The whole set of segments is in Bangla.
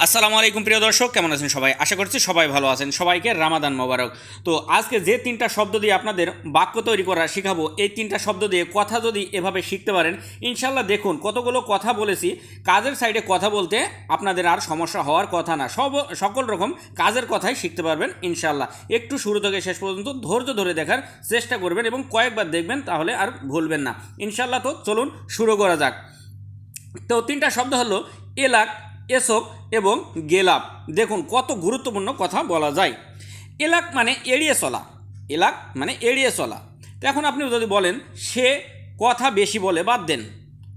আসসালামু আলাইকুম, প্রিয় দর্শক। কেমন আছেন সবাই? আশা করছি সবাই ভালো আছেন। সবাইকে রামাদান মোবারক। তো আজকে যে তিনটা শব্দ দিয়ে আপনাদের বাক্য তৈরি করা শেখাবো, এই তিনটা শব্দ দিয়ে কথা যদি এভাবে শিখতে পারেন ইনশাল্লাহ দেখুন কতগুলো কথা বলেছি। কাজের সাইডে কথা বলতে আপনাদের আর সমস্যা হওয়ার কথা না। সব, সকল রকম কাজের কথাই শিখতে পারবেন ইনশাল্লাহ একটু শুরু থেকে শেষ পর্যন্ত ধৈর্য ধরে দেখার চেষ্টা করবেন এবং কয়েকবার দেখবেন, তাহলে আর ভুলবেন না। ইনশাল্লাহ তো চলুন শুরু করা যাক। তো তিনটা শব্দ হলো, এলাক এসক এবং গেলাপ। দেখুন কত গুরুত্বপূর্ণ কথা বলা যায়। এলাক মানে এড়িয়ে চলা। এলাক মানে এড়িয়ে চলা। তো এখন আপনি যদি বলেন সে কথা বেশি বলে বাদ দেন।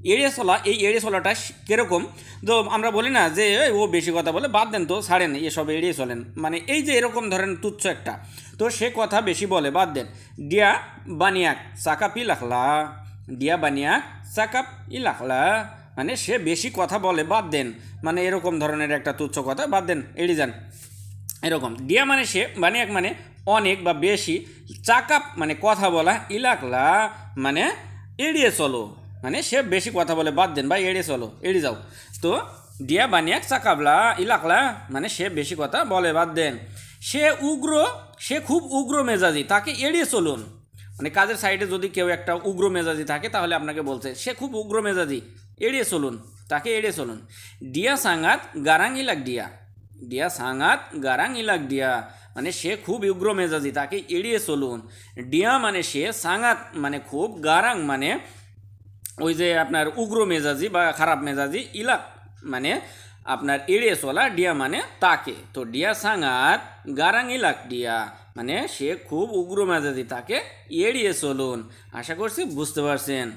এড়িয়ে চলা এই এড়িয়ে চলাটা কীরকম? তো আমরা বলি না যে "এই, ও বেশি কথা বলে বাদ দেন তো ছাড়েন এসব এড়িয়ে চলেন। মানে এই যে এরকম ধরেন তুচ্ছ একটা তো সে কথা বেশি বলে বাদ দেন। ডিয়া বানিয়াক সাকাপ ই লাখলা ডিয়া বানিয়াক সাকাপ ই লাখলা মানে সে বেশি কথা বলে, বাদ দেন। মানে এরকম ধরনের একটা তুচ্ছ কথা, বাদ দেন, এড়িয়ে যান। এরকম। ডিয়া মানে সে বানিয়াক মানে অনেক বা বেশি চাকাপ মানে কথা বলা, ইলাকলা মানে এড়িয়ে চলো। মানে সে বেশি কথা বলে, বাদ দেন বা এড়িয়ে চলো, এড়িয়ে যাও। তো ডিয়া বানিয়াক চাকাবলা ইলাকলা মানে সে বেশি কথা বলে, বাদ দেন। সে উগ্র, সে খুব উগ্র মেজাজি, তাকে এড়িয়ে চলুন। মানে কাজের সাইডে যদি কেউ একটা উগ্র মেজাজি থাকে, তাহলে আপনাকে বলছে, সে খুব উগ্র মেজাজি। এড়িয়ে চলুন, তাকে এড়িয়ে চলুন। ডিয়া সাঙ্গাত গারাং ইলাক ডিয়া ডিয়া সাঙ্গাত গারাং ইলাক ডিয়া মানে সে খুব উগ্র মেজাজি, তাকে এড়িয়ে চলুন। ডিয়া মানে সে সাঙ্গাত মানে খুব গারাং মানে ওই যে আপনার উগ্র মেজাজি বা খারাপ মেজাজি, ইলাক মানে আপনার এড়িয়ে চলা ডিয়া মানে তাকে। তো ডিয়া সাঙ্গাত গারাং ইলাক ডিয়া মানে সে খুব উগ্র মেজাজি, তাকে এড়িয়ে চলুন। আশা করছি বুঝতে পারছেন।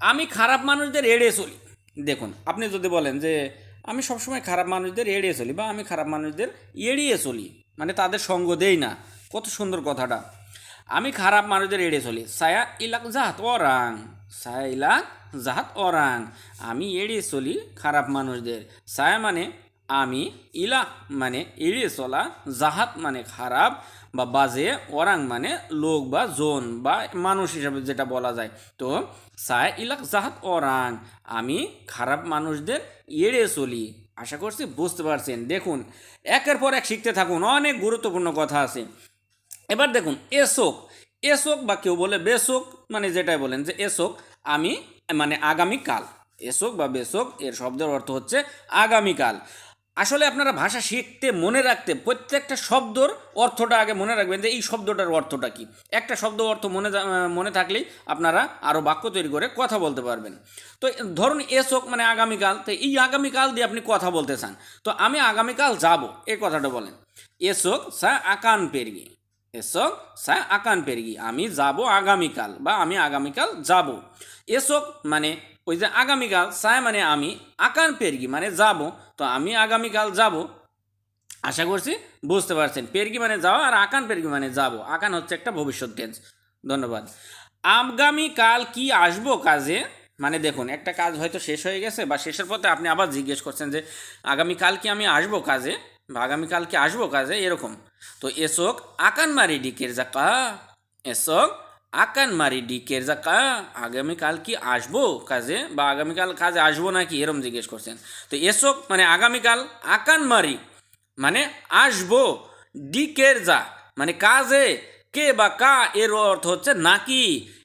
আমি খারাপ মানুষদের এড়িয়ে চলি। দেখুন, আপনি যদি বলেন যে আমি সবসময় খারাপ মানুষদের এড়িয়ে চলি বা আমি খারাপ মানুষদের এড়িয়ে চলি মানে তাদের সঙ্গ দেই না, কত সুন্দর কথাটা। আমি খারাপ মানুষদের এড়িয়ে চলি। সায়া ইলাক জাহাত অরাং সায়া ইলাক জাহাত অরাং আমি এড়িয়ে চলি খারাপ মানুষদের। সায়া মানে আমি ইলা মানে এড়িয়ে চলা, জাহাত মানে খারাপ বা বাজে, ওরাং মানে লোক বা জোন বা মানুষ হিসাবে যেটা বলা যায়। তো সায় ইলাক জাহাত ওরাং, আমি খারাপ মানুষদের এড়ে চলি। আশা করছি বুঝতে পারছেন। দেখুন, একের পর এক শিখতে থাকুন, অনেক গুরুত্বপূর্ণ কথা আছে। এবার দেখুন, এসোক এসোক বা কেউ বলে বেশোক মানে যেটাই বলেন যে এসোক, আমি মানে আগামীকাল। এসোক বা বেশোক এর শব্দের অর্থ হচ্ছে আগামীকাল। আসলে আপনারা ভাষা শিখতে মনে রাখতে প্রত্যেকটা শব্দর অর্থটা আগে মনে রাখবেন যে এই শব্দটার অর্থটা কি। একটা শব্দ অর্থ মনে মনে থাকলেই আপনারা আরও বাক্য তৈরি করে কথা বলতে পারবেন। তো ধরুন এসোক মানে আগামীকাল, তো এই আগামীকাল দিয়ে আপনি কথা বলতে চান। তো আমি আগামীকাল যাব, এ কথাটা বলেন। এসোক সা আকান পেরগি এসক সা আকান পেরগি, আমি যাব আগামীকাল বা আমি আগামীকাল যাব। এসক মানে ওই যে আগামীকাল সায় মানে আমি আকান পেরগি মানে যাব, তো আমি আগামীকাল যাব। আশা করছি বুঝতে পারছেন, পেরগি মানে যাওয়া আর আকান পেরগি মানে যাব। আকান হচ্ছে একটা ভবিষ্যৎ টেন্স ধন্যবাদ। আগামীকাল কি আসব কাজে? মানে দেখুন, একটা কাজ হয়তো শেষ হয়ে গেছে বা শেষের পথে আপনি আবার জিজ্ঞেস করছেন যে, আগামীকাল কি আমি আসব কাজে? বা আগামীকাল কি আসব কাজে, এরকম। তো এসক আকান মারি ডিকের জাকা, এসক আকান মারি ডিকের জাকা আগামীকাল কি আসব কাজে বা আগামীকাল কাজে আসব নাকি, এরম জিজ্ঞেস করছেন। তো এসক মানে আগামীকাল আকান মারি মানে আসব ডিকের যা মানে কাজে কে বা কা এর অর্থ হচ্ছে নাকি,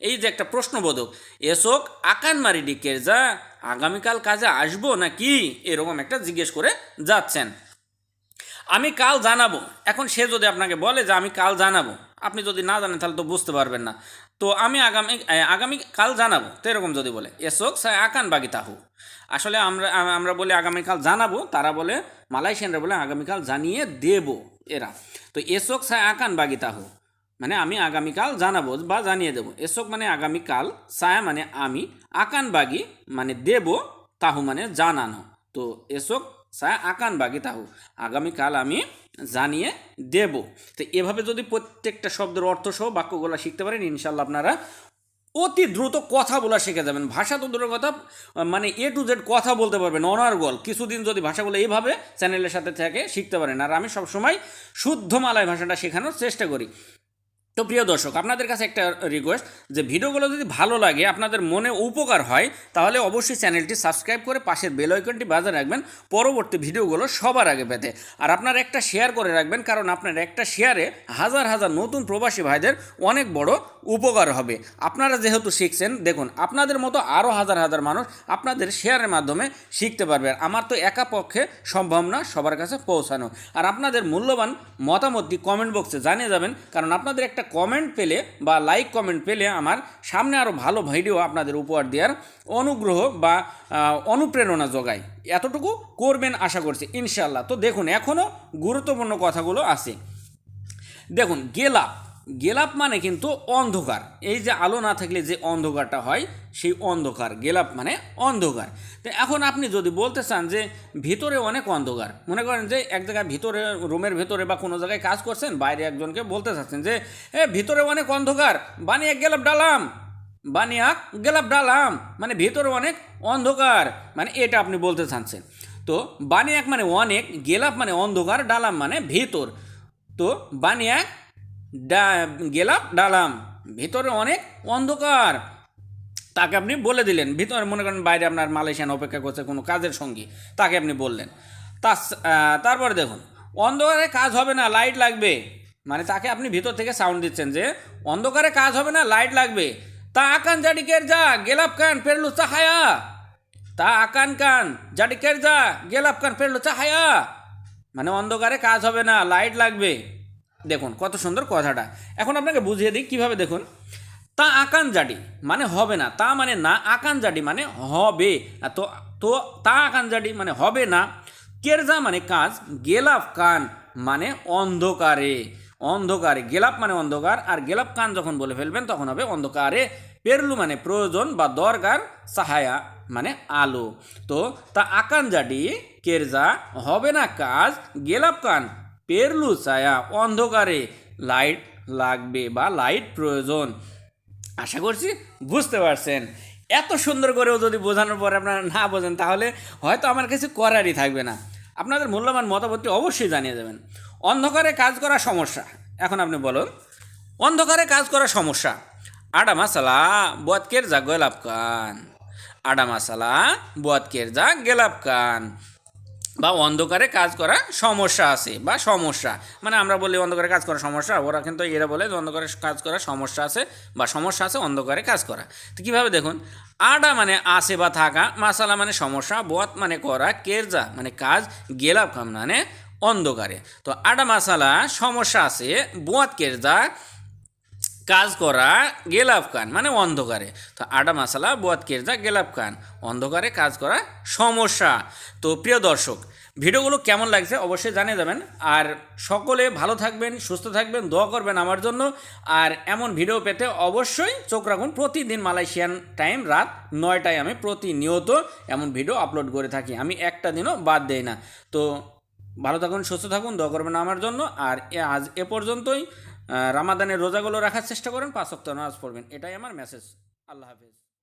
এই যে একটা প্রশ্নবোধক। এসক আকান মারি ডিকের যা, আগামীকাল কাজে আসব নাকি, এরকম একটা জিজ্ঞেস করে যাচ্ছেন। আমি কাল জানাব। এখন সে যদি আপনাকে বলে যে আমি কাল জানাব, আপনি যদি না জানেন তাহলে তো বুঝতে পারবেন না। তো আমি আগামী আগামী কাল জানাব, তো এরকম যদি বলে এসোক সায় আকান বাগি তাহু। আসলে আমরা আমরা বলি আগামীকাল জানাব, তারা বলে, মালয়েশিয়ানরা বলে আগামীকাল জানিয়ে দেব এরা। তো এসোক সায় আকান বাগি তাহু মানে আমি আগামীকাল জানাব বা জানিয়ে দেবো। এসোক মানে আগামীকাল সায়া মানে আমি, আকান বাগি মানে দেব, তাহু মানে জানানো। তো এসোক সায়া আকান বাগি তাহু। আগামীকাল আমি জানিয়ে দেব। তো এভাবে যদি প্রত্যেকটা শব্দের অর্থ সহ বাক্যগুলো শিখতে পারেন, ইনশাল্লাহ আপনারা অতি দ্রুত কথা বলা শিখে যাবেন। ভাষা তো দূরের কথা মানে এ টু জেড কথা বলতে পারবেন, অনার্গল। কিছুদিন যদি ভাষাগুলো এইভাবে চ্যানেলের সাথে থেকে, শিখতে পারেন। আর আমি সবসময় শুদ্ধ মালায় ভাষাটা শেখানোর চেষ্টা করি। তো প্রিয় দর্শক, আপনাদের কাছে একটা রিকোয়েস্ট যে ভিডিওগুলো যদি ভালো লাগে, আপনাদের মনে উপকার হয়, তাহলে অবশ্যই চ্যানেলটি সাবস্ক্রাইব করে পাশের বেল আইকনটি বাজায় রাখবেন, পরবর্তী ভিডিওগুলো সবার আগে পেতে। আর আপনারা একটা শেয়ার করে রাখবেন, কারণ আপনার একটা শেয়ারে হাজার হাজার নতুন প্রবাসী ভাইদের অনেক বড় উপকার হবে। আপনারা যেহেতু শিখছেন, দেখুন, আপনাদের মতো আরও হাজার হাজার মানুষ আপনাদের শেয়ারের মাধ্যমে শিখতে পারবে। আমার তো একা পক্ষে সম্ভব না সবার কাছে পৌঁছানো। আর আপনাদের মূল্যবান মতামতটি কমেন্ট বক্সে জানিয়ে যাবেন, কারণ আপনাদের একটা কমেন্ট পেলে বা লাইক কমেন্ট পেলে আমার সামনে আরও ভালো ভিডিও আপনাদের উপহার দেওয়ার অনুগ্রহ বা অনুপ্রেরণা যোগায় এতটুকু করবেন আশা করছি ইনশাল্লাহ তো দেখুন এখনও গুরুত্বপূর্ণ কথাগুলো আছে। দেখুন গেলাপ গেলাপ মানে কিন্তু অন্ধকার। এই যে আলো না থাকলে যে অন্ধকারটা হয়, সেই অন্ধকার। গেলাপ মানে অন্ধকার। তো এখন আপনি যদি বলতে চান যে ভিতরে অনেক অন্ধকার, মনে করেন যে এক জায়গায় ভিতরে, রুমের ভেতরে বা কোনো জায়গায় কাজ করছেন, বাইরে একজনকে বলতে চাচ্ছেন যে, এ, ভিতরে অনেক অন্ধকার, বানিয়ে গেলাপ ডালাম, বানিয়া গেলাপ ডালাম। মানে ভেতরে অনেক অন্ধকার মানে এটা আপনি বলতে চাচ্ছেন। তো বানিয়াক মানে অনেক, গেলাপ মানে অন্ধকার, ডালাম মানে ভেতর। তো বানিয়াক ডা গেলাপ ডালাম। ভিতরে অনেক অন্ধকার। তাকে আপনি বলে দিলেন, ভিতরে মনে করেন বাইরে আপনার মালয়েশিয়ান অপেক্ষা করছে কোনো কাজের সঙ্গী, তাকে আপনি বললেন। তারপরে দেখুন, অন্ধকারে কাজ হবে না, লাইট লাগবে। মানে তাকে আপনি ভিতর থেকে সাউন্ড দিচ্ছেন যে, অন্ধকারে কাজ হবে না, লাইট লাগবে। তা আকান জাডিকের যা, গেলাপ কান পেরলু চাহায়া। তা আকান কান জাডিকের যা, গেলাপ কান পেরলু চাহায়া। মানে অন্ধকারে কাজ হবে না, লাইট লাগবে। দেখুন, কত সুন্দর কথাটা। এখন আপনাকে বুঝিয়ে দিই কীভাবে দেখুন। তা আকান জাডি মানে হবে না, তা মানে না, আকান জাডি মানে হবে। তো তো তা আকান জাডি মানে হবে না। কেরজা মানে কাজ, গেলাপ কান মানে অন্ধকারে। অন্ধকারে, গেলাপ মানে অন্ধকার, আর গেলাপ কান যখন বলে ফেলবেন তখন হবে অন্ধকারে। পেরলু মানে প্রয়োজন বা দরকার, সাহায়া মানে আলো। তো তা আকান জাডি কেরজা, হবে না কাজ, গেলাপ কান পেরলু ছায়া, অন্ধকারে লাইট লাগবে বা লাইট প্রয়োজন। আশা করছি বুঝতে পারছেন। এত সুন্দর করেও যদি বোঝানোর পরে আপনারা না বোঝেন, তাহলে হয়তো আমার কিছু করারই থাকবে না। আপনাদের মূল্যবান মতামতটি অবশ্যই জানিয়ে দেবেন। অন্ধকারে কাজ করা সমস্যা। এখন আপনি বলুন, অন্ধকারে কাজ করা সমস্যা। আডা মাসালা বদকের যা গোলাপ কান। আডা মাসালা বদকের যা গেলাপ কান। বা অন্ধকারে কাজ করা সমস্যা আছে, বা সমস্যা। মানে আমরা বলি অন্ধকারে কাজ করা সমস্যা, ওরা কিন্তু এরা বলে অন্ধকারে কাজ করা সমস্যা আছে, বা সমস্যা আছে অন্ধকারে কাজ করা। তো কীভাবে দেখুন? আডা মানে আসে বা থাকা, মাসালা মানে সমস্যা, বত মানে করা, কেরজা মানে কাজ, গেলাপ কাম মানে অন্ধকারে। তো আডা মাসালা সমস্যা আছে বোয়াত কেরজা কাজ করা গেলাপ কান মানে অন্ধকারে। তো আডা মশালা বোয়াত কেরজা গেলাপ কান অন্ধকারে কাজ করা সমস্যা। তো প্রিয় দর্শক, ভিডিওগুলো কেমন লাগছে অবশ্যই জানিয়ে যাবেন আর সকলে ভালো থাকবেন, সুস্থ থাকবেন, দোয়া করবেন আমার জন্য। আর এমন ভিডিও পেতে অবশ্যই চোখ রাখুন প্রতিদিন মালয়েশিয়ান টাইম রাত নয়টায় আমি প্রতিনিয়ত এমন ভিডিও আপলোড করে থাকি। আমি একটা দিনও বাদ দেই না। তো ভালো থাকুন, সুস্থ থাকুন, দোয়া করবেন আমার জন্য। আর আজ এ পর্যন্তই। রামাদানের রোজাগুলো রাখার চেষ্টা করেন পাঁচ সপ্তাহ নামাজ পড়বেন। এটাই আমার মেসেজ আল্লাহ হাফিজ।